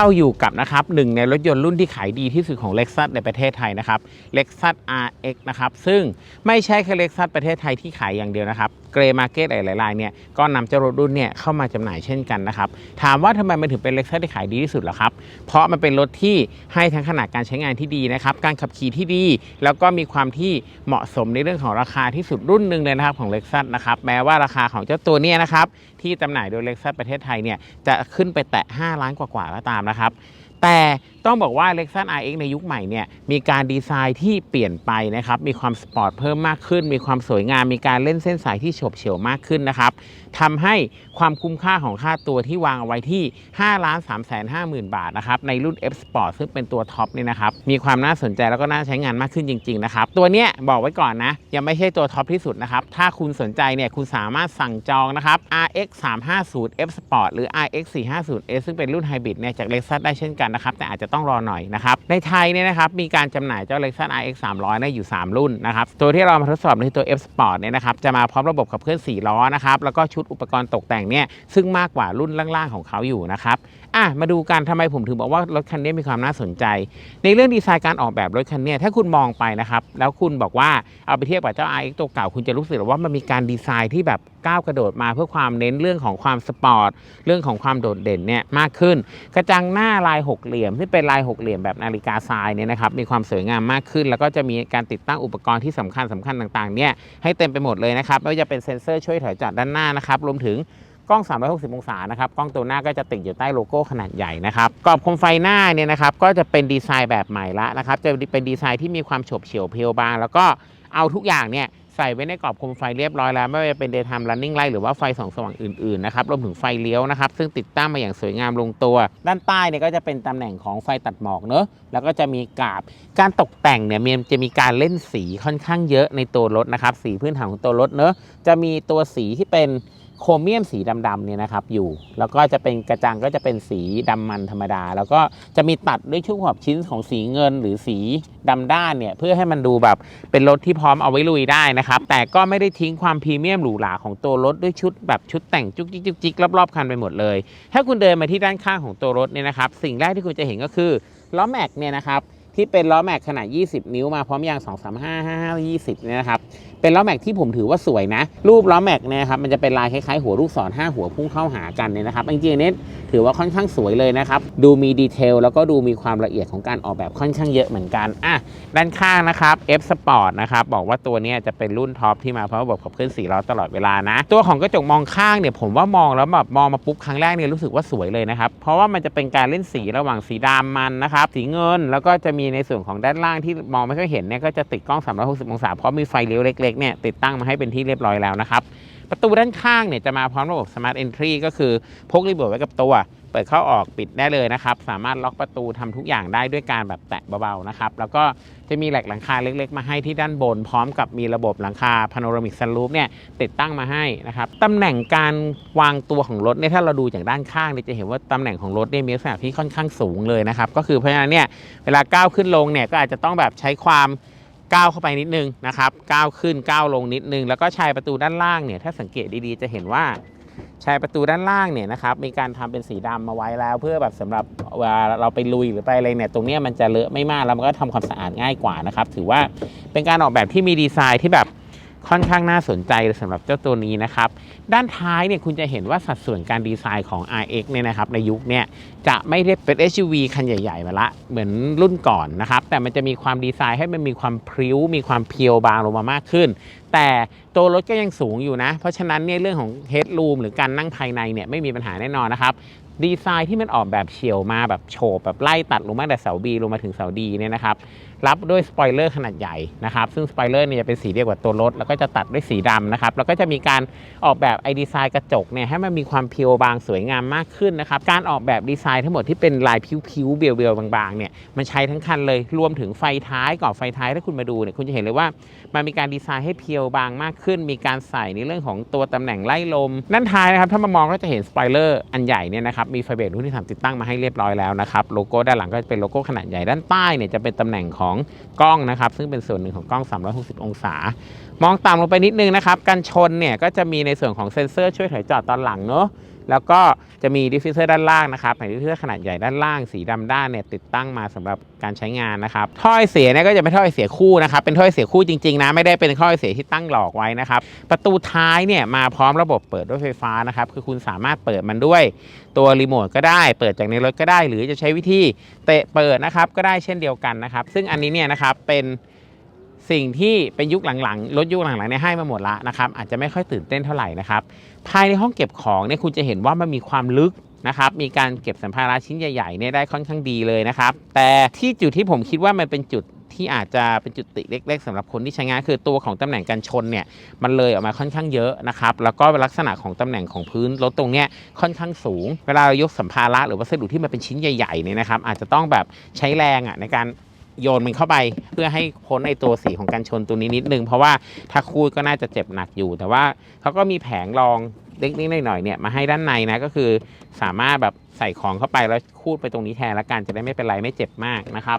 เราอยู่กับนะครับหนึ่งในรถยนต์รุ่นที่ขายดีที่สุดของ Lexus ในประเทศไทยนะครับ Lexus RX นะครับ ซึ่งไม่ใช่แค่ Lexus ประเทศไทยที่ขายอย่างเดียวนะครับเกรมาร์เก็ตหลายๆรายเนี่ยก็นำเจ้ารถรุ่นเนี่ยเข้ามาจำหน่ายเช่นกันนะครับถามว่าทำไมมันถึงเป็น Lexus ที่ขายดีที่สุดล่ะครับ เพราะมันเป็นรถที่ให้ทั้งขนาดการใช้งานที่ดีนะครับการขับขี่ที่ดี แล้วก็มีความที่เหมาะสมในเรื่องของราคาที่สุดรุ่นหนึ่งเลยนะครับของ Lexus นะครับแม้ว่าราคาของเจ้าตัวเนี้นะครับที่จำหน่ายโดย Lexus ประเทศไทยเนี่ยจะขึ้นไปแตะ 5 ล้านกว่าๆก็ตามนะครับ แต่ต้องบอกว่า Lexus RX ในยุคใหม่เนี่ยมีการดีไซน์ที่เปลี่ยนไปนะครับ มีความสปอร์ตเพิ่มมากขึ้น มีความสวยงาม มีการเล่นเส้นสายที่โฉบเฉี่ยวมากขึ้นนะครับ ทำให้ความคุ้มค่าของค่าตัวที่วางเอาไว้ที่ 5 ล้าน3 5 0 0 0 0 บาทนะครับในรุ่น F Sport ซึ่งเป็นตัวท็อปนี่นะครับมีความน่าสนใจแล้วก็น่าใช้งานมากขึ้นจริงๆนะครับตัวเนี้ยบอกไว้ก่อนนะยังไม่ใช่ตัวท็อปที่สุดนะครับถ้าคุณสนใจเนี่ยคุณสามารถสั่งจองนะครับ RX 350 F Sport หรือ RX 450 S ซึ่งเป็นรุ่นไฮบริดเนี่ยจาก Lexus ได้เช่นกันนะครับแต่อาจจะต้องรอหน่อยนะครับในไทยเนี่ยนะครับมีการจำหน่ายเจ้า Lexus RX 300เนี่ยอยู่ 3 รุ่นนะครับตัวที่เรามาทดสอบในตัว F Sport เนี่ยนะครับจะมาพร้อมระบบขับเคลื่อน4ล้อนะครับแล้วก็ชุดอุปกรณ์ตกแต่งเนี่ยซึ่งมากกว่ารุ่นล่างๆของเขาอยู่นะครับอะมาดูกันทำไมผมถึงบอกว่ารถคันนี้มีความน่าสนใจ ในเรื่องดีไซน์การออกแบบรถคันนี้ถ้าคุณมองไปนะครับ แล้วคุณบอกว่าเอาไปเทียบกับเจ้า RX ตัวเก่าคุณจะรู้สึกว่ามันมีการดีไซน์ที่แบบก้าวกระโดดมาเพื่อความเน้นเรื่องของความสปอร์ตเรื่องของความโดดเด่นเนี่ยมากขึ้น กระจังหน้าลายหกเหลี่ยมที่เป็นลายหกเหลี่ยมแบบนาฬิกาทรายเนี่ยนะครับมีความสวยงามมากขึ้น แล้วก็จะมีการติดตั้งอุปกรณ์ที่สำคัญสำคัญต่างๆเนี่ยให้เต็มไปหมดเลยนะครับไม่ว่าจะเป็นเซ็นเซอร์ช่วยถอยจอดด้านหน้านะครับรวมถึง กล้อง 360 องศานะครับ กล้องตัวหน้าก็จะติดอยู่ใต้โลโก้ขนาดใหญ่นะครับกรอบโคมไฟหน้าเนี่ยนะครับก็จะเป็นดีไซน์แบบใหม่ละนะครับ จะเป็นดีไซน์ที่มีความโฉบเฉี่ยวเพรียวบาง แล้วก็เอาทุกอย่างเนี่ยใส่ไว้ในกรอบโคมไฟเรียบร้อยแล้ว ไม่ว่าจะเป็น daytime running light หรือว่าไฟส่องสว่างอื่นๆนะครับรวมถึงไฟเลี้ยวนะครับ ซึ่งติดตั้งมาอย่างสวยงามลงตัว ด้านใต้เนี่ยก็จะเป็นตำแหน่งของไฟตัดหมอกเนอะแล้วก็จะมีกาบการตกแต่งเนี่ยมันจะมีการเล่นสีค่อนข้างเยอะในตัวรถนะครับสีพื้นฐานของตัวรถเนอะจะมีตัวสีที่เป็น โครเมียมสีดำๆเนี่ยนะครับอยู่ แล้วก็จะเป็นกระจังก็จะเป็นสีดำมันธรรมดา แล้วก็จะมีตัดด้วยชุดขอบชิ้นของสีเงินหรือสีดำด้านเนี่ยเพื่อให้มันดูแบบเป็นรถที่พร้อมเอาไว้ลุยได้นะครับ แต่ก็ไม่ได้ทิ้งความพรีเมียมหรูหราของตัวรถด้วยชุดแบบชุดแต่งจุกจิกจุกจิกรอบๆคันไปหมดเลย ถ้าคุณเดินมาที่ด้านข้างของตัวรถเนี่ยนะครับสิ่งแรกที่คุณจะเห็นก็คือล้อแม็กเนี่ยนะครับที่เป็นล้อแม็กขนาด 20 นิ้วมาพร้อมยาง 2 3 5 5 5 20เนี่ยนะครับ เป็นล้อแม็กที่ผมถือว่าสวยนะ รูปล้อแม็กเนี่ยครับมันจะเป็นลายคล้ายๆหัวลูกศร5หัวพุ่งเข้าหากันเนี่ยนะครับจริงๆอันนี้ถือว่าค่อนข้างสวยเลยนะครับดูมีดีเทลแล้วก็ดูมีความละเอียดของการออกแบบค่อนข้างเยอะเหมือนกันอะด้านข้างนะครับ F Sport นะครับบอกว่าตัวนี้จะเป็นรุ่นท็อปที่มาพร้อมระบบขับเคลื่อน4ล้อตลอดเวลานะ ตัวของกระจกมองข้างเนี่ยผมว่ามองแล้วแบบมองมาปุ๊บครั้งแรกเนี่ยรู้สึกว่าสวยเลยนะครับเพราะว่ามันจะเป็นการเล่นสีระหว่างสีดำมันนะครับสีเงินแล้วก็จะมีในส่วนของด้านล่างที่มองไม่ค่อยเห็นเนี่ยก็จะติดกล้อง 360 องศาเพราะมีไฟเลี้ยวเล็กๆเนี่ยติดตั้งมาให้เป็นที่เรียบร้อยแล้วนะครับ ประตูด้านข้างเนี่ยจะมาพร้อมระบบ Smart Entry ก็คือพกรีโมทไว้กับตัว เปิดเข้าออกปิดได้เลยนะครับ สามารถล็อกประตูทำทุกอย่างได้ด้วยการแบบแตะเบาๆนะครับ แล้วก็จะมีแหลกหลังคาเล็ก ๆ มาให้ที่ด้านบน พร้อมกับมีระบบหลังคา Panoramic Sunroof เนี่ยติดตั้งมาให้นะครับตำแหน่งการวางตัวของรถเนี่ยถ้าเราดูจากด้านข้างเนี่ยจะเห็นว่าตำแหน่งของรถเนี่ยมีลักษณะที่ค่อนข้างสูงเลยนะครับก็คือเพราะฉะนั้นเนี่ยเวลาก้าวขึ้นลงเนี่ยก็อาจจะต้องแบบใช้ความ ก้าวเข้าไปนิดนึงนะครับก้าวขึ้นก้าวลงนิดนึง แล้วก็ชายประตูด้านล่างเนี่ยถ้าสังเกตดีๆจะเห็นว่าชายประตูด้านล่างเนี่ยนะครับมีการทำเป็นสีดำมาไว้แล้ว เพื่อแบบสำหรับเวลาเราไปลุยหรือไปอะไรเนี่ยตรงนี้มันจะเลอะไม่มากแล้วมันก็ทำความสะอาดง่ายกว่านะครับถือว่าเป็นการออกแบบที่มีดีไซน์ที่แบบ ค่อนข้างน่าสนใจสำหรับเจ้าตัวนี้นะครับ ด้านท้ายเนี่ยคุณจะเห็นว่าสัดส่วนการดีไซน์ของ RX เนี่ยนะครับในยุคเนี่ยจะไม่ได้เป็น SUV คันใหญ่ๆมาละเหมือนรุ่นก่อนนะครับ แต่มันจะมีความดีไซน์ให้มันมีความพริ้ว มีความเพียวบางลงมามากขึ้น แต่ตัวรถก็ยังสูงอยู่นะ เพราะฉะนั้นเนี่ยเรื่องของ headroom หรือการนั่งภายในเนี่ยไม่มีปัญหาแน่นอนนะครับ ดีไซน์ที่มันออกแบบเฉียวมาแบบโฉบแบบไล่ตัดลงมาแต่เสา B ลงมาถึงเสา D เนี่ยนะครับรับด้วยสปอยเลอร์ขนาดใหญ่นะครับซึ่งสปอยเลอร์เนี่ยจะเป็นสีเดียวกับตัวรถ แล้วก็จะตัดด้วยสีดำนะครับแล้วก็จะมีการออกแบบไอดีไซน์กระจกเนี่ยให้มันมีความเพียวบางสวยงามมากขึ้นนะครับการออกแบบดีไซน์ทั้งหมดที่เป็นลายผิวๆเบียวๆบางๆเนี่ยมันใช้ทั้งคันเลยรวมถึงไฟท้ายกรอบไฟท้ายถ้าคุณมาดูเนี่ยคุณจะเห็นเลยว่ามันมีการดีไซน์ให้เพียวบางมากขึ้น มีการใส่ในเรื่องของตัวตำแหน่งไล่ลมด้านท้ายนะครับถ้ามามองก็จะเห็นสปอยเลอร์อันใหญ่เนี่ยนะครับมีไฟเบรกรุ่นที่ทำติดตั้งมาให้เรียบร้อยแล้วนะครับโลโก้ด้านหลังก็จะเป็นโลโก้ขนาดใหญ่ด้านใต้เนี่ยจะเป็นตำแหน่งของกล้องนะครับซึ่งเป็นส่วนหนึ่งของกล้อง 360 องศา มองต่ำลงไปนิดนึงนะครับกันชนเนี่ยก็จะมีในส่วนของเซ็นเซอร์ช่วยถอยจอดตอนหลังเนาะ แล้วก็จะมีดิฟฟิวเซอร์ด้านล่างนะครับแผงดิฟฟิวเซอร์ขนาดใหญ่ด้านล่างสีดำด้านเนี่ยติดตั้งมาสำหรับการใช้งานนะครับท่อไอเสียเนี่ยก็จะเป็นท่อไอเสียคู่นะครับเป็นท่อไอเสียคู่จริงๆนะไม่ได้เป็นท่อไอเสียที่ตั้งหลอกไว้นะครับประตูท้ายเนี่ยมาพร้อมระบบเปิดด้วยไฟฟ้านะครับคือคุณสามารถเปิดมันด้วยตัวรีโมทก็ได้เปิดจากในรถก็ได้ หรือจะใช้วิธีเตะเปิดนะครับก็ได้เช่นเดียวกันนะครับซึ่งอันนี้เนี่ยนะครับเป็น สิ่งที่เป็นยุคหลังๆรถยุคหลังๆเนี่ยให้มาหมดละนะครับอาจจะไม่ค่อยตื่นเต้นเท่าไหร่นะครับภายในห้องเก็บของเนี่ยคุณจะเห็นว่ามันมีความลึกนะครับมีการเก็บสัมภาระชิ้นใหญ่ๆเนี่ยได้ค่อนข้างดีเลยนะครับ แต่ที่จุดที่ผมคิดว่ามันเป็นจุดที่อาจจะเป็นจุดติเล็ก ๆสำหรับคนที่ใช้งานคือตัวของตำแหน่งการชนเนี่ยมันเลยออกมาค่อนข้างเยอะนะครับแล้วก็ลักษณะของตำแหน่งของพื้นรถตรงเนี้ยค่อนข้างสูง เวลาเรายกสัมภาระหรือวัสดุที่มันเป็นชิ้นใหญ่ๆเนี่ยนะครับอาจจะต้องแบบใช้แรงอะในการ โยนมันเข้าไป เพื่อให้พ้นไอตัวสีของการชนตัวนี้นิดนึง เพราะว่าถ้าคูดก็น่าจะเจ็บหนักอยู่ แต่ว่าเขาก็มีแผงรองเล็กๆหน่อยๆเนี่ยมาให้ด้านในนะก็คือสามารถแบบใส่ของเข้าไปแล้วคูดไปตรงนี้แทนละกันจะได้ไม่เป็นไรไม่เจ็บมากนะครับ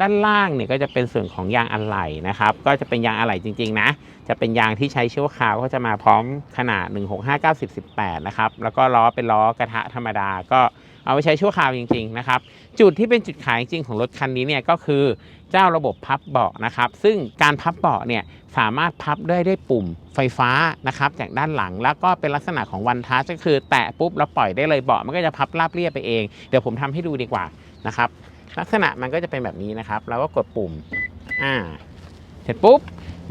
ด้านล่างเนี่ยก็จะเป็นส่วนของยางอะไหล่นะครับ ก็จะเป็นยางอะไหล่จริงๆนะ จะเป็นยางที่ใช้ชั่วคราวก็จะมาพร้อมขนาด 165 90 18 นะครับ แล้วก็ล้อเป็นล้อกระทะธรรมดาก็เอาไปใช้ชั่วคราวจริง ๆ นะครับ จุดที่เป็นจุดขายจริงของรถคันนี้เนี่ยก็คือเจ้าระบบพับเบาะนะครับ ซึ่งการพับเบาะเนี่ยสามารถพับได้ด้วยปุ่มไฟฟ้านะครับจากด้านหลังแล้วก็เป็นลักษณะของวันทัชก็คือ แตะปุ๊บแล้วปล่อยได้เลยเบาะมันก็จะพับราบเรียบไปเอง เดี๋ยวผมทำให้ดูดีกว่านะครับ ลักษณะมันก็จะเป็นแบบนี้นะครับเราก็กดปุ่มอ่าเสร็จปุ๊บ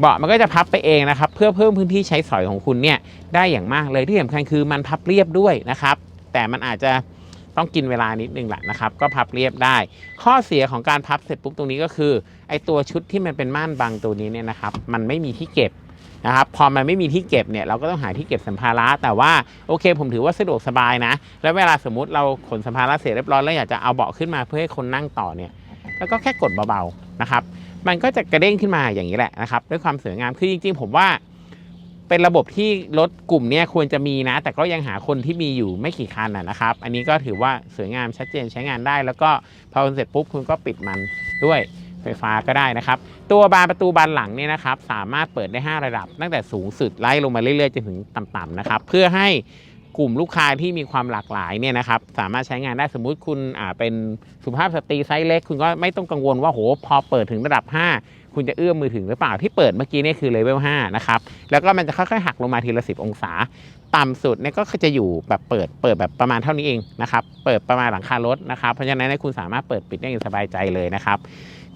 เบาะมันก็จะพับไปเองนะครับ เพื่อเพิ่มพื้นที่ใช้สอยของคุณเนี่ยได้อย่างมากเลยที่สำคัญคือมันพับเรียบด้วยนะครับ แต่มันอาจจะ ต้องกินเวลานิดนึงแหละนะครับ ก็พับเรียบได้ ข้อเสียของการพับเสร็จปุ๊บตรงนี้ก็คือไอตัวชุดที่มันเป็นม่านบังตัวนี้เนี่ยนะครับ มันไม่มีที่เก็บนะครับพอมันไม่มีที่เก็บเนี่ยเราก็ต้องหาที่เก็บสัมภาระ แต่ว่าโอเคผมถือว่าสะดวกสบายนะ แล้วเวลาสมมุติเราขนสัมภาระเสร็จเรียบร้อยแล้วอยากจะเอาเบาะขึ้นมาเพื่อให้คนนั่งต่อเนี่ยแล้วก็แค่กดเบาๆนะครับ มันก็จะกระเด้งขึ้นมาอย่างนี้แหละนะครับ ด้วยความสวยงามคือจริงๆผมว่า เป็นระบบที่รถกลุ่มนี้ควรจะมีนะ แต่ก็ยังหาคนที่มีอยู่ไม่กี่คันนะนะครับ อันนี้ก็ถือว่าสวยงามชัดเจนใช้งานได้ แล้วก็พอเสร็จปุ๊บคุณก็ปิดมันด้วยไฟฟ้าก็ได้นะครับ ตัวบานประตูบานหลังเนี่ยนะครับ สามารถเปิดได้ 5 ระดับ ตั้งแต่สูงสุดไล่ลงมาเรื่อยๆจนถึงต่ำๆนะครับ เพื่อให้ กลุ่มลูกค้าที่มีความหลากหลายเนี่ยนะครับสามารถใช้งานได้สมมุติคุณอ่าเป็นสุภาพสตรีไซส์เล็ก คุณก็ไม่ต้องกังวลว่าโหพอเปิดถึงระดับ 5 คุณจะเอื้อมมือถึงหรือเปล่าที่เปิดเมื่อกี้นี่คือเลเวล5นะครับแล้วก็มันจะค่อยๆหักลงมาทีละ 10 องศา ต่ำสุดเนี่ยก็จะอยู่แบบเปิดเปิดแบบประมาณเท่านี้เองนะครับเปิดประมาณหลังคารถนะครับเพราะฉะนั้นคุณสามารถเปิดปิดได้อย่างสบายใจเลยนะครับ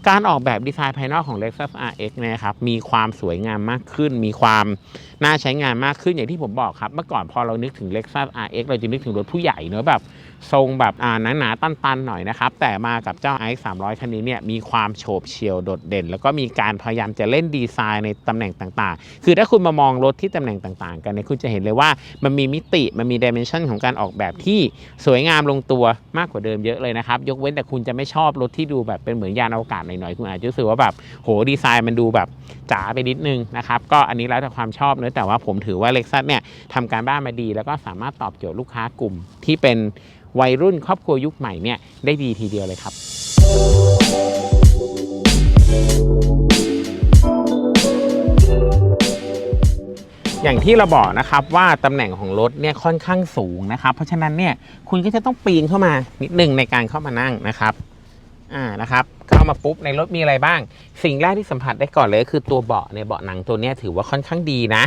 การออกแบบดีไซน์ภายนอกของ Lexus RX นะครับมีความสวยงามมากขึ้น มีความน่าใช้งานมากขึ้นอย่างที่ผมบอกครับ เมื่อก่อนพอเรานึกถึง Lexus RX เราจะนึกถึงรถผู้ใหญ่เนอะแบบ ทรงแบบอ่าหนาๆตันๆหน่อยนะครับ แต่มากับเจ้า RX 300 คันนี้เนี่ยมีความโฉบเฉี่ยวโดดเด่น แล้วก็มีการพยายามจะเล่นดีไซน์ในตำแหน่งต่างๆ คือถ้าคุณมามองรถที่ตำแหน่งต่างๆ กันเนี่ยคุณจะเห็นเลยว่ามันมีมิติมันมีดิเมนชันของการออกแบบที่สวยงามลงตัวมากกว่าเดิมเยอะเลยนะครับ ยกเว้นแต่คุณจะไม่ชอบรถที่ดูแบบเป็นเหมือนยานอวกาศหน่อยๆคุณอาจจะรู้สึกว่าแบบโหดีไซน์มันดูแบบจ๋าไปนิดนึงนะครับก็อันนี้แล้วแต่ความชอบเนื้อแต่ว่าผมถือว่า Lexus เนี่ยทำการบ้านมาดี แล้วก็สามารถตอบโจทย์ลูกค้ากลุ่มที่เป็นวัยรุ่นครอบครัวยุคใหม่เนี่ยได้ดีทีเดียวเลยครับ อย่างที่เราบอกนะครับว่าตำแหน่งของรถเนี่ยค่อนข้างสูงนะครับ เพราะฉะนั้นเนี่ยคุณก็จะต้องปีนเข้ามานิดหนึ่งในการเข้ามานั่งนะครับ อ่านะครับเข้ามาปุ๊บในรถมีอะไรบ้าง สิ่งแรกที่สัมผัสได้ก่อนเลยคือตัวเบาะเนี่ยเบาะหนังตัวนี้ถือว่าค่อนข้างดีนะ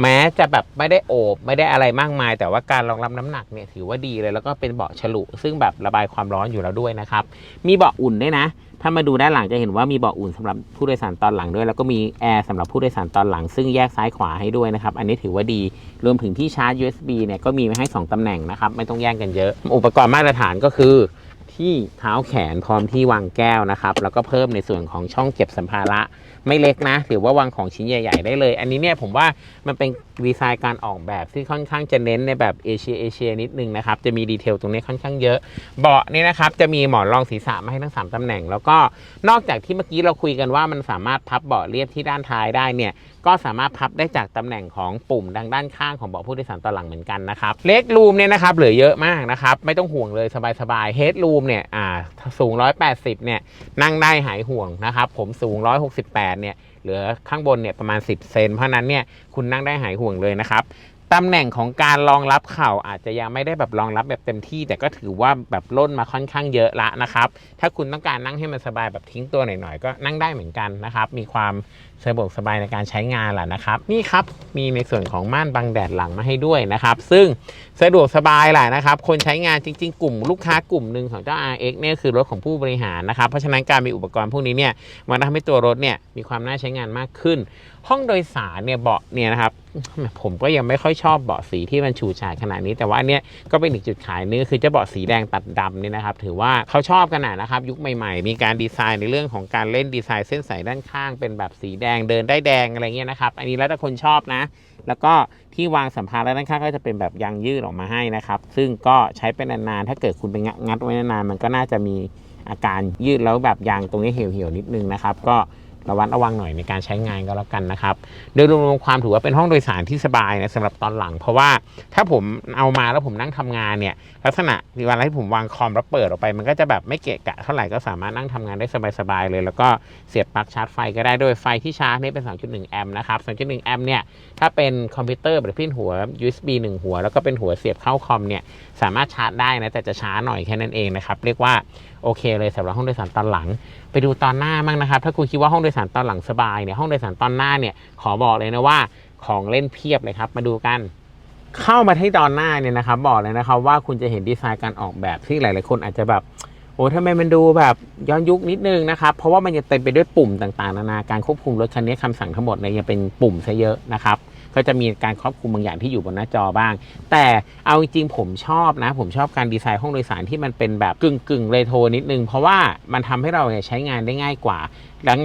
แม้จะแบบไม่ได้โอบไม่ได้อะไรมากมาย แต่ว่าการรองรับน้ำหนักเนี่ยถือว่าดีเลยแล้วก็เป็นเบาะฉลุ ซึ่งแบบระบายความร้อนอยู่แล้วด้วยนะครับมีเบาะอุ่นด้วยนะ ถ้ามาดูด้านหลังจะเห็นว่ามีเบาะอุ่นสำหรับผู้โดยสารตอนหลังด้วย แล้วก็มีแอร์สำหรับผู้โดยสารตอนหลัง ซึ่งแยกซ้ายขวาให้ด้วยนะครับอันนี้ถือว่าดีรวมถึงที่ชาร์จ USB เนี่ยก็มีไว้ให้ 2ตำแหน่งนะครับไม่ต้องแย่งกันเยอะ อุปกรณ์มาตรฐานก็คือ ที่เท้าแขนพร้อมที่วางแก้วนะครับ แล้วก็เพิ่มในส่วนของช่องเก็บสัมภาระ ไม่เล็กนะ ถือว่าวางของชิ้นใหญ่ ๆ ได้เลย อันนี้เนี่ยผมว่ามันเป็นดีไซน์การออกแบบที่ค่อนข้างจะเน้นในแบบเอเชียเอเชียนิดนึงนะครับ จะมีดีเทลตรงนี้ค่อนข้างเยอะ เบาะนี่นะครับจะมีหมอนรองศีรษะมาให้ทั้ง 3ตำแหน่ง แล้วก็นอกจากที่เมื่อกี้เราคุยกันว่ามันสามารถพับเบาะเรียบที่ด้านท้ายได้เนี่ยก็สามารถพับได้จากตำแหน่งของปุ่มดังด้านข้างของเบาะผู้โดยสารตอนหลังเหมือนกันนะครับเล็กรูมเนี่ยนะครับเหลือเยอะมากนะครับไม่ต้องห่วงเลยสบายๆเฮดรูมเนี่ยอ่าสูง 180เนี่ยนั่งได้หายห่วงนะครับผมสูง 168เนี่ยเหลือข้างบนเนี่ยประมาณ 10 เซน เพราะฉะนั้นเนี่ยคุณนั่งได้หายห่วงเลยนะครับตำแหน่งของการรองรับเข่าอาจจะยังไม่ได้แบบรองรับแบบเต็มที่ แต่ก็ถือว่าแบบล่นมาค่อนข้างเยอะละนะครับ ถ้าคุณต้องการนั่งให้มันสบายแบบทิ้งตัวหน่อยๆ ก็นั่งได้เหมือนกันนะครับ มีความสะดวกสบายในการใช้งานแหละนะครับ นี่ครับมีในส่วนของม่านบังแดดหลังมาให้ด้วยนะครับ ซึ่งสะดวกสบายแหละนะครับ คนใช้งานจริง ๆ กลุ่มลูกค้ากลุ่มหนึ่งของเจ้า RX เนี่ยคือรถของผู้บริหารนะครับ เพราะฉะนั้นการมีอุปกรณ์พวกนี้เนี่ยมันทำให้ตัวรถเนี่ยมีความน่าใช้งานมากขึ้น ห้องโดยสารเนี่ยเบาะเนี่ยนะครับผมก็ยังไม่ค่อยชอบเบาะสีที่มันฉูดฉาดขนาดนี้ แต่ว่าอันเนี้ยก็เป็นอีกจุดขายนึงคือเจ้าเบาะสีแดงตัดดำเนี่ยนะครับ ถือว่าเขาชอบกันนะนะครับ ยุคใหม่ๆ มีการดีไซน์ในเรื่องของการเล่นดีไซน์เส้นสายด้านข้างเป็นแบบสีแแดงเดินได้แดงอะไรเงี้ยนะครับ อันนี้แล้วแต่คนชอบนะ แล้วก็ที่วางสัมภาระด้านข้างก็จะเป็นแบบยางยืดออกมาให้นะครับ ซึ่งก็ใช้เป็นนานๆถ้าเกิดคุณไปงัดงัดไว้นานๆมันก็น่าจะมีอาการยืดแล้วแบบยางตรงนี้เหี่ยวๆนิดนึงนะครับ ก็ ระวัดระวังหน่อยในการใช้งานก็แล้วกันนะครับ โดยรวมๆความถือว่าเป็นห้องโดยสารที่สบายนะสำหรับตอนหลัง เพราะว่าถ้าผมเอามาแล้วผมนั่งทำงานเนี่ยลักษณะเวลาที่ผมวางคอมแล้วเปิดออกไป มันก็จะแบบไม่เกะกะเท่าไหร่ก็สามารถนั่งทำงานได้สบายๆเลย แล้วก็เสียบปลั๊กชาร์จไฟก็ได้โดยไฟที่ชาร์จนี่เป็น2.1แอมป์นะครับ2.1แอมป์เนี่ยถ้าเป็นคอมพิวเตอร์แบบพิ้นหัว USB 1 หัว แล้วก็เป็นหัวเสียบเข้าคอมเนี่ยสามารถชาร์จได้นะแต่จะช้าหน่อยแค่นั้นเองนะครับเรียกว่าโอเคเลยสำหรับห้องโดยสารตอนหลัง ไปดูตอนหน้าบ้างนะครับ ถ้าคุณคิดว่าห้องโดยสารตอนหลังสบายเนี่ยห้องโดยสารตอนหน้าเนี่ยขอบอกเลยนะว่าของเล่นเพียบเลยครับ มาดูกัน เข้ามาที่ตอนหน้าเนี่ยนะครับ บอกเลยนะครับว่าคุณจะเห็นดีไซน์การออกแบบที่หลายๆคนอาจจะแบบโอ้ทำไมมันดูแบบย้อนยุคนิดนึงนะครับ เพราะว่ามันจะเต็มไปด้วยปุ่มต่างๆ นานาการควบคุมรถคันนี้คำสั่งทั้งหมดเนี่ยยังเป็นปุ่มซะเยอะนะครับ ก็จะมีการครอบคลุมบางอย่างที่อยู่บนหน้าจอบ้าง แต่เอาจริงๆผมชอบนะ ผมชอบการดีไซน์ห้องโดยสารที่มันเป็นแบบกึ่งกึ่งๆเรโทรนิดนึง เพราะว่ามันทำให้เราใช้งานได้ง่ายกว่า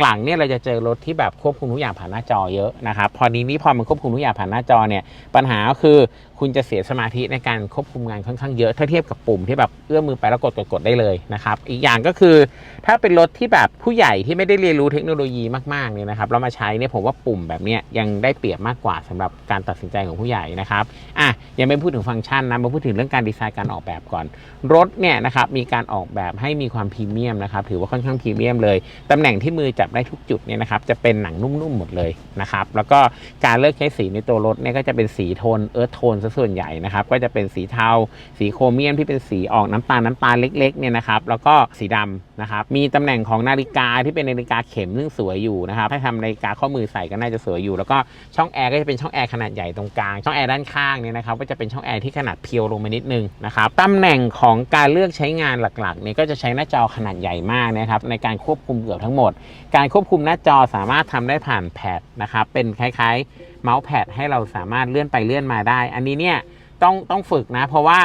หลังๆเนี่ยเราจะเจอรถที่แบบควบคุมทุกอย่างผ่านหน้าจอเยอะนะครับพอนี้นี่พอมันควบคุมทุกอย่างผ่านหน้าจอเนี่ยปัญหาก็คือคุณจะเสียสมาธิในการควบคุมงานค่อนข้างเยอะถ้าเทียบกับปุ่มที่แบบเอื้อมมือไปแล้วกดกดได้เลยนะครับอีกอย่างก็คือ ถ้าเป็นรถที่แบบผู้ใหญ่ที่ไม่ได้เรียนรู้เทคโนโลยีมากๆเนี่ยนะครับเรามาใช้เนี่ยผมว่าปุ่มแบบเนี้ยยังได้เปรียบมากกว่าสำหรับการตัดสินใจของผู้ใหญ่นะครับอะยังไม่พูดถึงฟังก์ชันนะมาพูดถึงเรื่องการดีไซน์การออกแบบก่อน รถเนี่ยนะครับมีการออกแบบให้มีความพรีเมียมนะครับถือว่าค่อนข้างพรีเมียมเลยตำแหน่งที่มือจับได้ทุกจุดเนี่ยนะครับจะเป็นหนังนุ่มๆหมดเลยนะครับแล้วก็การเลือกใช้สีในตัวรถเนี่ยก็จะเป็นสีโทนเอิร์ธโทนซะส่วนใหญ่นะครับก็จะเป็นสีเทา สีโครเมียมที่เป็นสีออกน้ำตาลน้ำตาลเล็กๆเนี่ยนะครับแล้วก็สีดำนะครับมีตำแหน่งของนาฬิกาที่เป็นนาฬิกาเข็มซึ่งสวยอยู่นะครับถ้าทำนาฬิกาข้อมือใส่ก็น่าจะสวยอยู่ แล้วก็ช่องแอร์ก็จะเป็นช่องแอร์ขนาดใหญ่ตรงกลางช่องแอร์ด้านข้างเนี่ยนะครับก็จะเป็นช่องแอร์ที่ขนาดเพียวลงมานิดนึงนะครับตำแหน่งของการเลือกใช้งานหลักๆเนี่ยก็จะใช้หน้าจอขนาดใหญ่มากนะครับในการควบคุมเกือบทั้งหมดการควบคุมหน้าจอสามารถทำได้ผ่านแพดนะครับ เป็นคล้ายๆ เมาส์แพดให้เราสามารถเลื่อนไปเลื่อนมาได้ อันนี้เนี่ยต้องต้องฝึกนะ เพราะว่า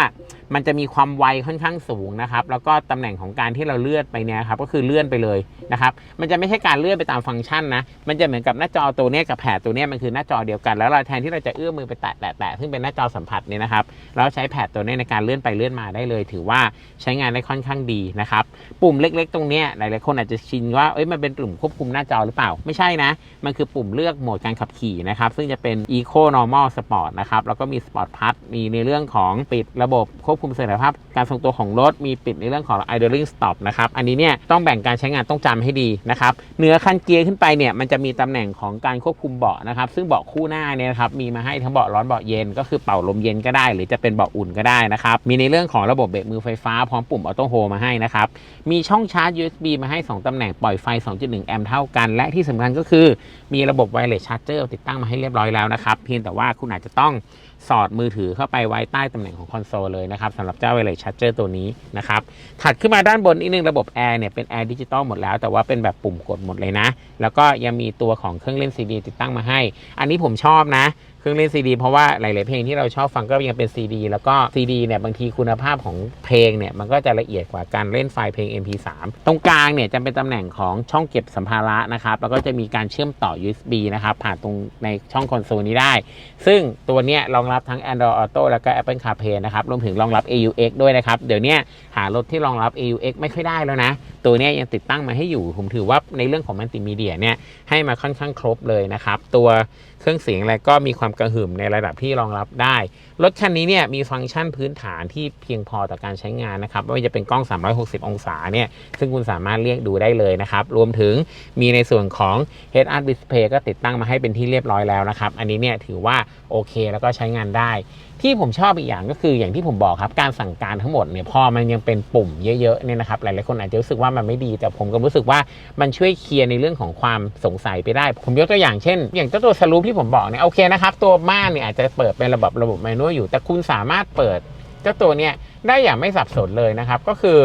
มันจะมีความไวค่อนข้างสูงนะครับแล้วก็ตำแหน่งของการที่เราเลื่อนไปเนี่ยครับก็คือเลื่อนไปเลยนะครับมันจะไม่ใช่การเลื่อนไปตามฟังก์ชันนะมันจะเหมือนกับหน้าจอตัวนี้กับแผดตัวนี้มันคือหน้าจอเดียวกัน แล้วเราแทนที่เราจะเอื้อมมือไปแตะแตะแตะซึ่งเป็นหน้าจอสัมผัสเนี่ยนะครับเราใช้แผดตัวนี้ในการเลื่อนไปเลื่อนมาได้เลย ถือว่าใช้งานได้ค่อนข้างดีนะครับปุ่มเล็ก ๆ ตรงนี้ยหลายๆคนอาจจะชินว่าเอ้ยมันเป็นปุ่มควบคุมหน้าจอหรือเปล่า ไม่ใช่นะ มันคือปุ่มเลือกโหมดการขับขี่นะครับซึ่งจะเป็น Eco Normal Sport นะครับแล้วก็มี Sport Plus มีในเรื่องของปิดระบบควบคุมเสถียรภาพการทรงตัวของรถมีปิดในเรื่องของ idling stop นะครับ อันนี้เนี่ยต้องแบ่งการใช้งานต้องจำให้ดีนะครับเหนือคันเกียร์ขึ้นไปเนี่ยมันจะมีตำแหน่งของการควบคุมเบาะนะครับ ซึ่งเบาะคู่หน้าเนี่ยครับมีมาให้ทั้งเบาะร้อนเบาะเย็นก็คือเป่าลมเย็นก็ได้ หรือจะเป็นเบาะอุ่นก็ได้นะครับ มีในเรื่องของระบบเบรกมือไฟฟ้าพร้อมปุ่มออโต้โฮมาให้นะครับ มีช่องชาร์จ USB มาให้ 2ตำแหน่งปล่อยไฟ 2.1 แอมป์เท่ากัน และที่สำคัญก็คือมีระบบ wireless charger ติดตั้งมาให้เรียบร้อยแล้วนะครับเพียงแต่ว่าคุณอาจจะต้องสอดมือถือเข้าไปไว้ใต้ตำแหน่งของคอนโซลเลยนะครับสำหรับเจ้า wireless charger ตัวนี้นะครับถัดขึ้นมาด้านบนอีกนึงระบบแอร์เนี่ยเป็นแอร์ดิจิตอลหมดแล้วแต่ว่าเป็นแบบปุ่มกดหมดเลยนะ แล้วก็ยังมีตัวของเครื่องเล่นซีดีติดตั้งมาให้ อันนี้ผมชอบนะ เครื่องเล่นซีดีเพราะว่าหลาย ๆ เพลงที่เราชอบฟังก็ยังเป็นซีดีแล้วก็ซีดีเนี่ยบางทีคุณภาพของเพลงเนี่ยมันก็จะละเอียดกว่าการเล่นไฟล์เพลง MP3 ตรงกลางเนี่ยจะเป็นตำแหน่งของช่องเก็บสัมภาระนะครับแล้วก็จะมีการเชื่อมต่อ USB นะครับผ่านตรงในช่องคอนโซลนี้ได้ ซึ่งตัวเนี้ยรองรับทั้ง Android Auto แล้วก็ Apple CarPlay นะครับรวมถึงรองรับ AUX ด้วยนะครับเดี๋ยวนี้หารถที่รองรับ AUX ไม่ค่อยได้แล้วนะ ตัวเนี้ยยังติดตั้งมาให้อยู่ผมถือว่าในเรื่องของมัลติมีเดียเนี่ยให้มาค่อนข้างครบเลยนะครับตัว เครื่องเสียงอะไรก็มีความกระหึ่มในระดับที่รองรับได้ รถคันนี้เนี่ยมีฟังก์ชันพื้นฐานที่เพียงพอต่อการใช้งานนะครับไม่ว่าจะเป็นกล้อง 360 องศาเนี่ยซึ่งคุณสามารถเรียกดูได้เลยนะครับรวมถึงมีในส่วนของ Head Up Display ก็ติดตั้งมาให้เป็นที่เรียบร้อยแล้วนะครับอันนี้เนี่ยถือว่าโอเคแล้วก็ใช้งานได้ ที่ผมชอบอีกอย่างก็คืออย่างที่ผมบอกครับการสั่งการทั้งหมดเนี่ยพอมันยังเป็นปุ่มเยอะๆเนี่ยนะครับหลายๆคนอาจจะรู้สึกว่ามันไม่ดี แต่ผมก็รู้สึกว่ามันช่วยเคลียร์ในเรื่องของความสงสัยไปได้ ผมยกตัวอย่างเช่น อย่างเจ้าตัวสรูปที่ผมบอกเนี่ยโอเคนะครับตัวม่านเนี่ยอาจจะเปิดเป็นระบบระบบแมนนวลอยู่ แต่คุณสามารถเปิดเจ้าตัวเนี่ยได้อย่างไม่สับสนเลยนะครับก็คือ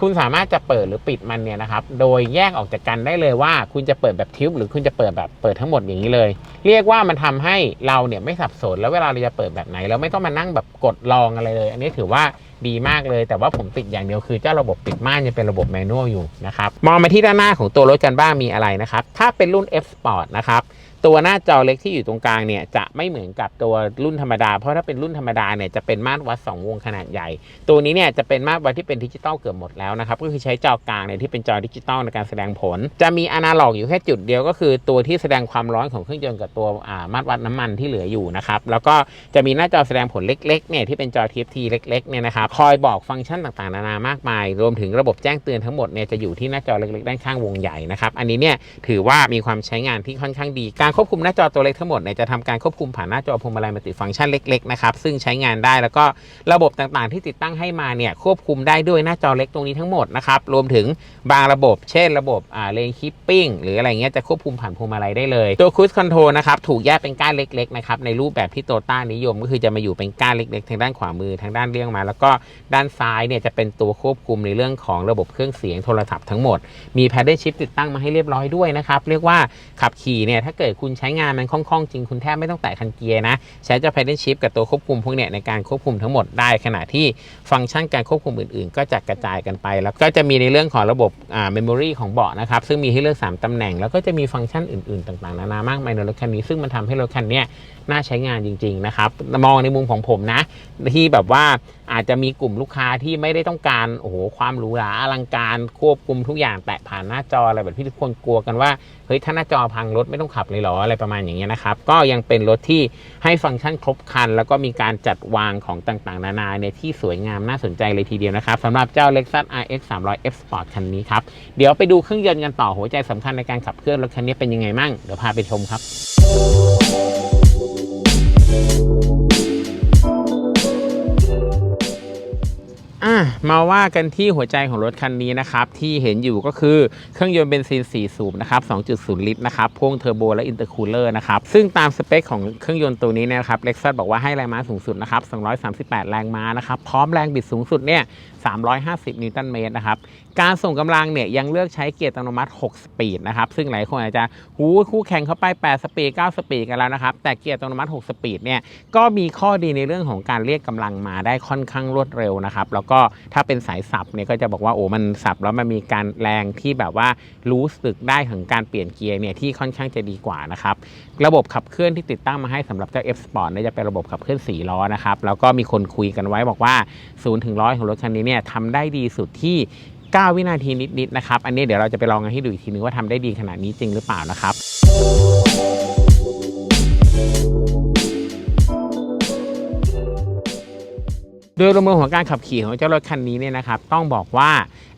คุณสามารถจะเปิดหรือปิดมันเนี่ยนะครับ โดยแยกออกจากกันได้เลยว่า คุณจะเปิดแบบทิวหรือคุณจะเปิดแบบเปิดทั้งหมดอย่างนี้เลย เรียกว่ามันทำให้เราเนี่ยไม่สับสน แล้วเวลาเราจะเปิดแบบไหนเราไม่ต้องมานั่งแบบกดลองอะไรเลย อันนี้ถือว่าดีมากเลย แต่ว่าผมติดอย่างเดียวคือเจ้าระบบปิดม่านยังเป็นระบบแมนนวลอยู่นะครับ มองมาที่ด้านหน้าของตัวรถกันบ้างมีอะไรนะครับ ถ้าเป็นรุ่น F Sport นะครับ ตัวหน้าจอเล็กที่อยู่ตรงกลางเนี่ยจะไม่เหมือนกับตัวรุ่นธรรมดา เพราะถ้าเป็นรุ่นธรรมดาเนี่ยจะเป็นมาตรวัด 2 วงขนาดใหญ่ ตัวนี้เนี่ยจะเป็นมาตรวัดที่เป็นดิจิตอลเกือบหมดแล้วนะครับก็คือใช้จอกลางเนี่ยที่เป็นจอดิจิตอลในการแสดงผล จะมีอนาล็อกอยู่แค่จุดเดียวก็คือตัวที่แสดงความร้อนของเครื่องยนต์กับตัวอ่ามาตรวัดน้ำมันที่เหลืออยู่นะครับแล้วก็จะมีหน้าจอแสดงผลเล็กๆเนี่ยที่เป็นจอ TFT เล็กๆเนี่ยนะครับคอยบอกฟังก์ชันต่างๆนานามากมาย รวมถึงระบบแจ้งเตือนทั้งหมดเนี่ยจะอยู่ที่หน้าจอเล็กๆด้านข้างวงใหญ่นะครับอันนี้เนี่ยถือว่ามีความใช้งานที่ค่อนข้างดีการควบคุมหน้าจอตัวเล็กทั้งหมดเนี่ยจะทำการควบคุมผ่านหน้าจอพวงมาลัยมัลติฟังก์ชันเล็กๆนะครับซึ่งใช้งานได้แล้วก็ระบบต่างๆ ที่ติดตั้งให้มาเนี่ยควบคุมได้ด้วยหน้าจอเล็กตรงนี้ทั้งหมดนะครับรวมถึงบางระบบ เช่น ระบบอ่าเลนคิปปิ้งหรืออะไรเงี้ยจะควบคุมผ่านพวงมาลัยได้เลย ตัวคู i คอนโทรนะครับถูกแยกเป็นก้านเล็กๆนะครับในรูปแบบที่โตต้านิยม ก็คือจะมาอยู่เป็นก้านเล็กๆ ทางด้านขวามือทางด้านเลี่ยงมา แล้วก็ด้านซ้ายเนี่ยจะเป็นตัวควบคุมในเรื่องของระบบเครื่องเสียงโทรศัพท์ทั้งหมดมีแพดเดิลชิปติดตั้งมาให้เรียบร้อยด้วยนะครับเรียกว่าขับขี่เนี่ยถ้าเกิดคุณใช้งานมันคล่องๆ จริงคุณแทบไม่ต้องแตะคันเกียร์นะ ใช้เจ้าแพเดิลชิพกับตัวควบคุมพวกเนี่ยในการควบคุมทั้งหมดได้ขณะที่ฟังก์ชันการควบคุมอื่นๆ ก็จะกระจายกันไป แล้วก็จะมีในเรื่องของระบบอ่าเมมโมรีของเบาะนะครับซึ่งมีให้เลือก 3ตำแหน่ง แล้วก็จะมีฟังก์ชันอื่นๆ ต่างๆ นานามากมายในรถคันนี้ซึ่งมันทำให้รถคันเนี้ย น่าใช้งานจริง ๆ นะครับ มองในมุมของผมนะ ที่แบบว่าอาจจะมีกลุ่มลูกค้าที่ไม่ได้ต้องการโอ้โหความหรูหราอลังการควบคุมทุกอย่างแตะผ่านหน้าจออะไรแบบที่ทุกคนกลัวกันว่าเฮ้ยถ้าหน้าจอพังรถไม่ต้องขับเลยหรออะไรประมาณอย่างเงี้ยนะครับก็ยังเป็นรถที่ให้ฟังก์ชันครบครัน แล้วก็มีการจัดวางของต่างๆ นานาในที่สวยงามน่าสนใจเลยทีเดียวนะครับสำหรับเจ้า Lexus RX 300 F Sport คันนี้ครับเดี๋ยวไปดูเครื่องยนต์กันต่อหัวใจสำคัญในการขับเคลื่อนรถคันนี้เป็นยังไงมั่งเดี๋ยวพาไปชมครับ Thank you. อะมาว่ากันที่หัวใจของรถคันนี้นะครับที่เห็นอยู่ก็คือเครื่องยนต์เบนซิน 4 สูบนะครับ 2.0 ลิตรนะครับพ่วงเทอร์โบและอินเตอร์คูลเลอร์นะครับซึ่งตามสเปคของเครื่องยนต์ตัวนี้นะครับเล็กซัสบอกว่าให้แรงม้าสูงสุดนะครับ 238 แรงม้านะครับพร้อมแรงบิดสูงสุดเนี่ย 350 นิวตันเมตรนะครับการส่งกำลังเนี่ยยังเลือกใช้เกียร์อัตโนมัติ 6 สปีดนะครับซึ่งหลายคนอาจจะหูคู่แข่งเข้าไป 8 สปีด 9 สปีดกันแล้วนะครับแต่เกียร์อัตโนมัติ 6 สปีดเนี่ยก็มีข้อดีในเรื่องของการเรียกกำลังมาได้ค่อนข้างรวดเร็วนะครับแล้วก็็ถ้าเป็นสายสับเนี่ยก็จะบอกว่าโอ้มันสับแล้วมันมีการแรงที่แบบว่ารู้สึกได้ถึงการเปลี่ยนเกียร์เนี่ยที่ค่อนข้างจะดีกว่านะครับระบบขับเคลื่อนที่ติดตั้งมาให้สำหรับเจ้า F Sport เนี่ยจะเป็นระบบขับเคลื่อน4ล้อนะครับแล้วก็มีคนคุยกันไว้บอกว่า0ถึง100ของรถคันนี้เนี่ยทำได้ดีสุดที่ 9 วินาทีนิดๆนะครับ อันนี้เดี๋ยวเราจะไปลองกันให้ดูอีกทีนึงว่าทำได้ดีขนาดนี้จริงหรือเปล่านะครับ โดยรวมของการขับขี่ของเจ้ารถคันนี้เนี่ยนะครับต้องบอกว่า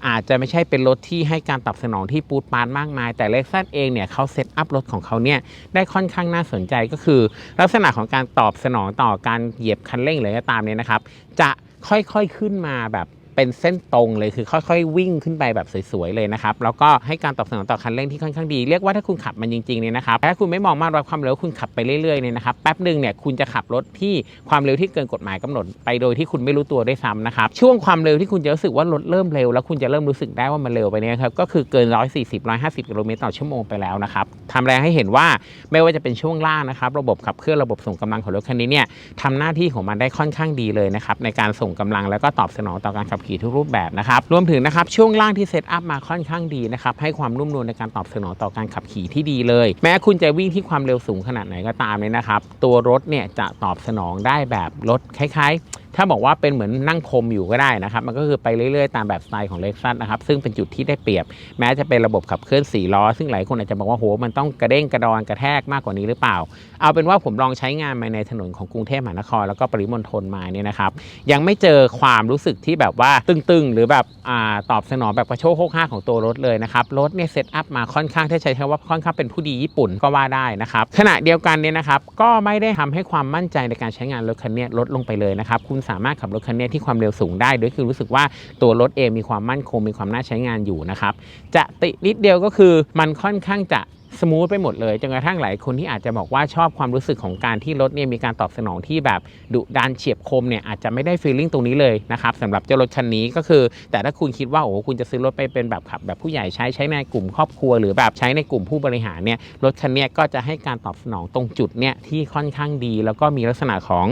อาจจะไม่ใช่เป็นรถที่ให้การตอบสนองที่ปูดปานมากมาย แต่เล็กซัสเองเนี่ยเขาเซตอัพรถของเขาเนี่ยได้ค่อนข้างน่าสนใจก็คือ ลักษณะของการตอบสนองต่อการเหยียบคันเร่งหรืออะไรก็ตามเนี่ยนะครับ จะค่อยๆขึ้นมาแบบ เป็นเส้นตรงเลยคือค่อยๆ วิ่งขึ้นไปแบบสวยๆเลยนะครับแล้วก็ให้การตอบสนองต่อคันเร่งที่ค่อนข้างดีเรียกว่าถ้าคุณขับมันจริงๆเนี่ยนะครับถ้าคุณไม่มองมาตรวัดความเร็วคุณขับไปเรื่อยๆเนี่ยนะครับแป๊บหนึ่งเนี่ยคุณจะขับรถที่ความเร็วที่เกินกฎหมายกำหนดไปโดยที่คุณไม่รู้ตัวด้วยซ้ำนะครับช่วงความเร็วที่คุณจะรู้สึกว่ารถเริ่มเร็วแล้วคุณจะเริ่มรู้สึกได้ว่ามันเร็วไปเนี่ยครับก็คือเกิน 140 150กิโลเมตรต่อชั่วโมงไปแล้วนะครับทำแรงให้เห็นว่าไม่ว่าจะเป็นช่วงล่างนะครับระบบขับเคลื่อนระบบส่งกำลังของรถคันนี้เนี่ยทำหน้าที่ของมันได้ค่อนข้างดีเลยนะครับในการส่งกำลังแล้วก็ตอบสนองต่อการขับขี่ทุกรูปแบบนะครับ รวมถึงนะครับช่วงล่างที่เซตอัพมาค่อนข้างดีนะครับ ให้ความนุ่มนวลในการตอบสนองต่อการขับขี่ที่ดีเลย แม้คุณจะวิ่งที่ความเร็วสูงขนาดไหนก็ตามเนี่ยนะครับ ตัวรถเนี่ยจะตอบสนองได้แบบรถคล้ายๆ ถ้าบอกว่าเป็นเหมือนนั่งคมอยู่ก็ได้นะครับ มันก็คือไปเรื่อยๆ ตามแบบสไตล์ของเล็กซัสนะครับ ซึ่งเป็นจุดที่ได้เปรียบ แม้จะเป็นระบบขับเคลื่อน4ล้อ ซึ่งหลายคนอาจจะบอกว่าโหมันต้องกระเด้งกระดอนกระแทกมากกว่านี้หรือเปล่า เอาเป็นว่าผมลองใช้งานมาในถนนของกรุงเทพมหานครแล้วก็ปริมณฑลมาเนี่ยนะครับ ยังไม่เจอความรู้สึกที่แบบว่าตึงๆ หรือแบบอาตอบสนองแบบกระโชกโคกห้าของตัวรถเลยนะครับ รถเนี่ยเซตอัพมาค่อนข้างที่ใช้คำว่าค่อนข้างเป็นผู้ดีญี่ปุ่นก็ว่าได้นะครับขณะเดียวกันเนี่ยนะครับก็ไม่ได้ทำให้ความมั่นใจในการใช้งานรถคันนี้ลดลงไปเลยนะครับคุณสามารถขับรถคันนี้ที่ความเร็วสูงได้โดยคือรู้สึกว่าตัวรถเองมีความมั่นคงมีความน่าใช้งานอยู่นะครับจะตินิดเดียวก็คือมันค่อนข้างจะ สมูทไปหมดเลยจนกระทั่งหลายคนที่อาจจะบอกว่าชอบความรู้สึกของการที่รถเนี่ยมีการตอบสนองที่แบบดุดันเฉียบคมเนี่ยอาจจะไม่ได้ฟีลลิ่งตรงนี้เลยนะครับสำหรับเจ้ารถคันนี้ก็คือ แต่ถ้าคุณคิดว่าโอ้คุณจะซื้อรถไปเป็นแบบขับ แบบผู้ใหญ่ใช้ใช้ในกลุ่มครอบครัว หรือแบบใช้ในกลุ่มผู้บริหารเนี่ยรถคันนี้ก็จะให้การตอบสนองตรงจุดเนี่ยที่ค่อนข้างดี แล้วก็มีลักษณะของ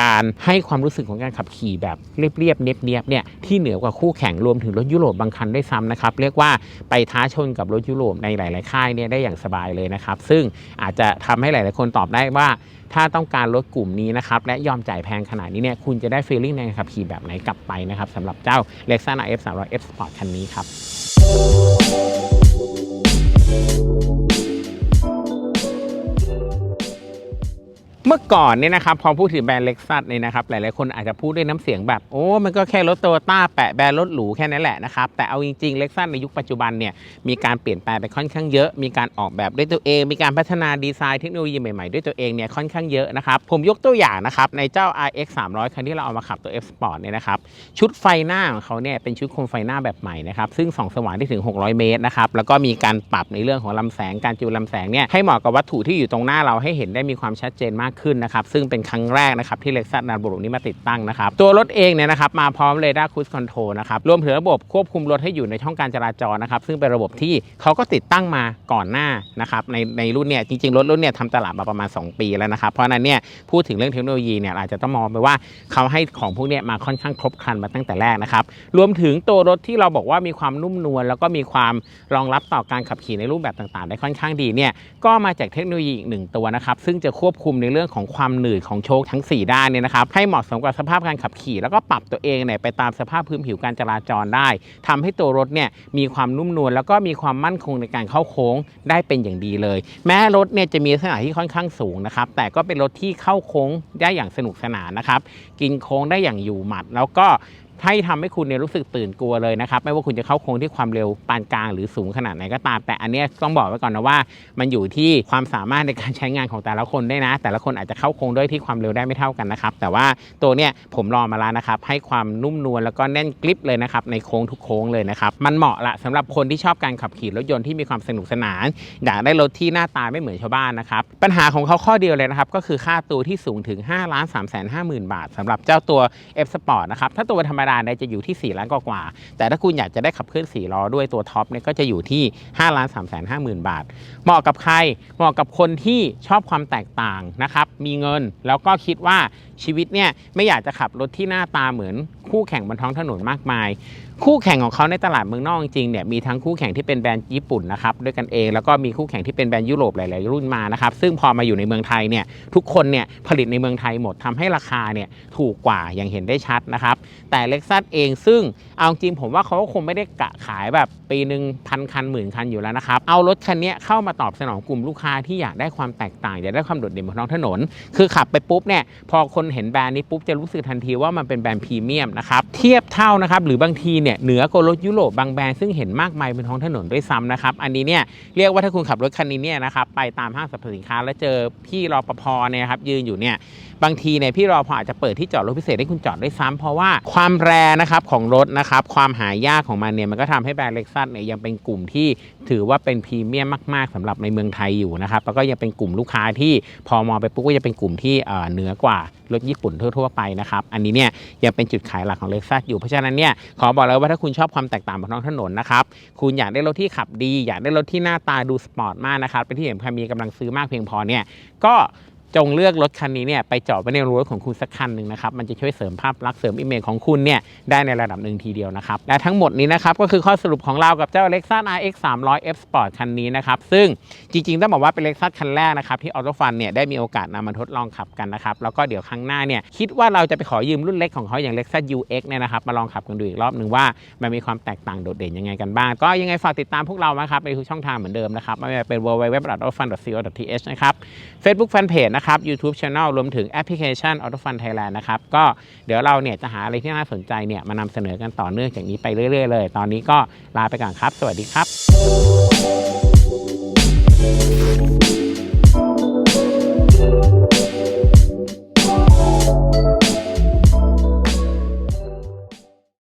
การให้ความรู้สึกของการขับขี่แบบเรียบๆเนียบๆเนี่ยที่เหนือกว่าคู่แข่งรวมถึงรถยุโรปบางคันได้วยซ้ำนะครับเรียกว่าไปท้าชนกับรถยุโรปในหลาย ๆ ค่ายเนี่ยได้อย่างสบายเลยนะครับ ซึ่งอาจจะทำให้หลาย ๆ คนตอบได้ว่า ถ้าต้องการรถกลุ่มนี้นะครับและยอมจ่ายแพงขนาดนี้เนี่ยคุณจะได้ฟีลลิ่งในการขับขี่แบบไหนกลับไปนะครับสำหรับเจ้า Lexus RF 300 F Sport คันนี้ครับ เมื่อก่อนเนี่ยนะครับพอพูดถึงแบรนด์เล็กซัสเนี่ยนะครับหลายๆคนอาจจะพูดด้วยน้ำเสียงแบบโอ้มันก็แค่รถโตโยต้าแปะแบรนด์รถหรูแค่นั้นแหละนะครับแต่เอาจริงๆเล็กซัสในยุคปัจจุบันเนี่ยมีการเปลี่ยนแปลงไปค่อนข้างเยอะ มีการออกแบบด้วยตัวเอง มีการพัฒนาดีไซน์เทคโนโลยีใหม่ๆด้วยตัวเองเนี่ยค่อนข้างเยอะนะครับผมยกตัวอย่างนะครับในเจ้า RX 300 คันที่เราเอามาขับตัว F Sport เนี่ยนะครับชุดไฟหน้าของเขาเนี่ยเป็นชุดโคมไฟหน้าแบบใหม่นะครับซึ่งส่องสว่างได้ถึง 600 เมตรนะครับแล้วก็มีการปรับในเรื่องของลำแสงการจูลำแสงเนี่ยให้เหมาะกับวัตถุที่อยู่ตรงหน้าเราให้เห็นได้มีความชัดเจนมากขึ้นนะครับ ซึ่งเป็นครั้งแรกนะครับที่เล็กซัสนำระบบนี้มาติดตั้งนะครับ ตัวรถเองเนี่ยนะครับมาพร้อมเรดาร์คู e คอนโทรลนะครับรวมถึงระบบควบคุมรถให้อยู่ในช่องการจราจรนะครับ ซึ่งเป็นระบบที่เขาก็ติดตั้งมาก่อนหน้านะครับในในรุ่นเนี่ยจริงๆ รถรุ่นเนี่ยทำตลาดมาประมาณ 2 ปีแล้วนะครับ เพราะนั้นเนี่ยพูดถึงเรื่องเทคโนโลยีเนี่ยอาจจะต้องมองไปว่าเขาให้ของพวกเนี้มาค่อนข้างครบครันมาตั้งแต่แรกนะครับรวมถึงตัวรถที่เราบอกว่ามีความนุ่มนวลแล้วก็มีความรองรับต่อการขับขี่ในรูปแบบต่างๆ ได้ค่อนข้างดีเนี่ยก็มาจากเทคโนโลยีอีกหนึ่งตัวนะครับซึ่งจะควบคุมในเรื่องื่องของความหนืดของโชคทั้ง 4 ด้านเนี่ยนะครับให้เหมาะสมกับสภาพการขับขี่ แล้วก็ปรับตัวเองเนี่ยไปตามสภาพพื้นผิวการจราจรได้ทำให้ตัวรถเนี่ยมีความนุ่มนวลแล้วก็มีความมั่นคงในการเข้าโค้งได้เป็นอย่างดีเลย แม้รถเนี่ยจะมีลักษณะที่ค่อนข้างสูงนะครับแต่ก็เป็นรถที่เข้าโค้งได้อย่างสนุกสนานนะครับกินโค้งได้อย่างอยู่หมัด แล้วก็ ให้ทำให้คุณเนี่ยรู้สึกตื่นกลัวเลยนะครับไม่ว่าคุณจะเข้าโค้งที่ความเร็วปานกลางหรือสูงขนาดไหนก็ตาม แต่อันนี้ต้องบอกไว้ก่อนนะว่า มันอยู่ที่ความสามารถในการใช้งานของแต่ละคนได้นะ แต่ละคนอาจจะเข้าโค้งด้วยที่ความเร็วได้ไม่เท่ากันนะครับแต่ว่าตัวเนี้ยผมลองมาแล้วนะครับให้ความนุ่มนวลแล้วก็แน่นกริบเลยนะครับในโค้งทุกโค้งเลยนะครับมันเหมาะละสำหรับคนที่ชอบการขับขี่รถยนต์ที่มีความสนุกสนานอยากได้รถที่หน้าตาไม่เหมือนชาวบ้านนะครับปัญหาของเขาข้อเดียวเลยนะครับก็คือค่าตัวที่สูงถึง5ล้าน3 5 0 0 0 0 บาทสำหรับเจ้าตัว F Sport นะครับถ้าตัวธรรมดาเนี่ยจะอยู่ที่ 4 ล้านกว่าแต่ถ้าคุณอยากจะได้ขับเคลื่อน4ล้อด้วยตัวท็อปเนี่ยก็จะอยู่ที่5ล้าน3 5 0 0 0 0 บาท เหมาะกับใครเหมาะกับคนที่ชอบความแตกต่างนะครับมีเงินแล้วก็คิดว่าชีวิตเนี่ยไม่อยากจะขับรถที่หน้าตาเหมือนคู่แข่งบนท้องถนนมากมาย คู่แข่งของเขาในตลาดเมืองนอกจริงเนี่ยมีทั้งคู่แข่งที่เป็นแบรนด์ญี่ปุ่นนะครับด้วยกันเองแล้วก็มีคู่แข่งที่เป็นแบรนด์ยุโรปหลาย ๆ รุ่นมานะครับซึ่งพอมาอยู่ในเมืองไทยเนี่ยทุกคนเนี่ยผลิตในเมืองไทยหมดทำให้ราคาเนี่ยถูกกว่าอย่างเห็นได้ชัดนะครับแต่เล็กซัสเองซึ่ง เอาจริงผมว่าเขาก็คงไม่ได้กะขายแบบปีหนึ่งพันคันหมื่นคันอยู่แล้วนะครับ เอารถคันนี้เข้ามาตอบสนองกลุ่มลูกค้าที่อยากได้ความแตกต่าง อยากได้ความโดดเด่นบนท้องถนน คือขับไปปุ๊บเนี่ยพอคนเห็นแบรนด์นี้ปุ๊บจะรู้สึกทันทีว่ามันเป็นแบรนด์พรีเมียมนะครับเทียบเท่านะครับหรือบางทีเนี่ยเหนือกว่ารถยุโรปบางแบรนด์ซึ่งเห็นมากมายบนท้องถนนด้วยซ้ำนะครับอันนี้เนี่ยเรียกว่าถ้าคุณขับรถคันนี้เนี่ยนะครับไปตามห้างสรรพสินค้าแล้วเจอพี่รปภเนี่ยครับยืนอยู่เนี่ย บางทีเนี่ยพี่รอพออาจจะเปิดที่จอดรถพิเศษให้คุณจอดได้ซ้ำเพราะว่าความแรนะครับของรถนะครับความหายากของมันเนี่ยมันก็ทำให้แบรนด์เล็กซัสเนี่ยยังเป็นกลุ่มที่ถือว่าเป็นพรีเมียมมาก ๆสำหรับในเมืองไทยอยู่นะครับแล้วก็ยังเป็นกลุ่มลูกค้าที่พอมองไปปุ๊บก็จะเป็นกลุ่มที่เออเหนือกว่ารถญี่ปุ่นทั่ว ๆ ไปนะครับอันนี้เนี่ยยังเป็นจุดขายหลักของเล็กซัสอยู่เพราะฉะนั้นเนี่ยขอบอกเลยว่าถ้าคุณชอบความแตกต่างบนท้องถนนนะครับคุณอยากได้รถที่ขับดี อยากได้รถที่หน้าตาดูสปอร์ตมากนะครับเป็นที่เห็นพมีกำลังซื้อมากเพียงพอเนี่ยก็ จงเลือกรถคันนี้เนี่ยไปจอดไว้ในรถของคุณสักคันหนึ่งนะครับมันจะช่วยเสริมภาพลักษณ์เสริมอิมเมจของคุณเนี่ยได้ในระดับหนึ่งทีเดียวนะครับและทั้งหมดนี้นะครับก็คือข้อสรุปของเรากับเจ้า Lexus RX 300 F Sport คันนี้นะครับซึ่งจริงๆต้องบอกว่าเป็น Lexus คันแรกนะครับที่ Auto Fun เนี่ยได้มีโอกาสนำมาทดลองขับกันนะครับแล้วก็เดี๋ยวครั้งหน้าเนี่ยคิดว่าเราจะไปขอยืมรุ่นเล็กของเขาอย่าง Lexus UX เนี่ยนะครับมาลองขับกันดูอีกรอบหนึ่งว่ามันมีความแตกต่างโดดเด่นยังไงกันบ้าง ก็ยังไงฝากติดตามพวกเรานะครับในทุกช่องทางเหมือนเดิมนะครับไม่ว่าจะเป็น www.autofun.co.th นะครับ Facebook Fanpage นะครับ YouTube Channel รวมถึงแอปพลิเคชัน Auto Fun Thailand นะครับ ก็เดี๋ยวเราเนี่ยจะหาอะไรที่น่าสนใจเนี่ยมานำเสนอกันต่อเนื่องจากนี้ไปเรื่อยๆเลย ตอนนี้ก็ลาไปก่อนครับ สวัสดีครับ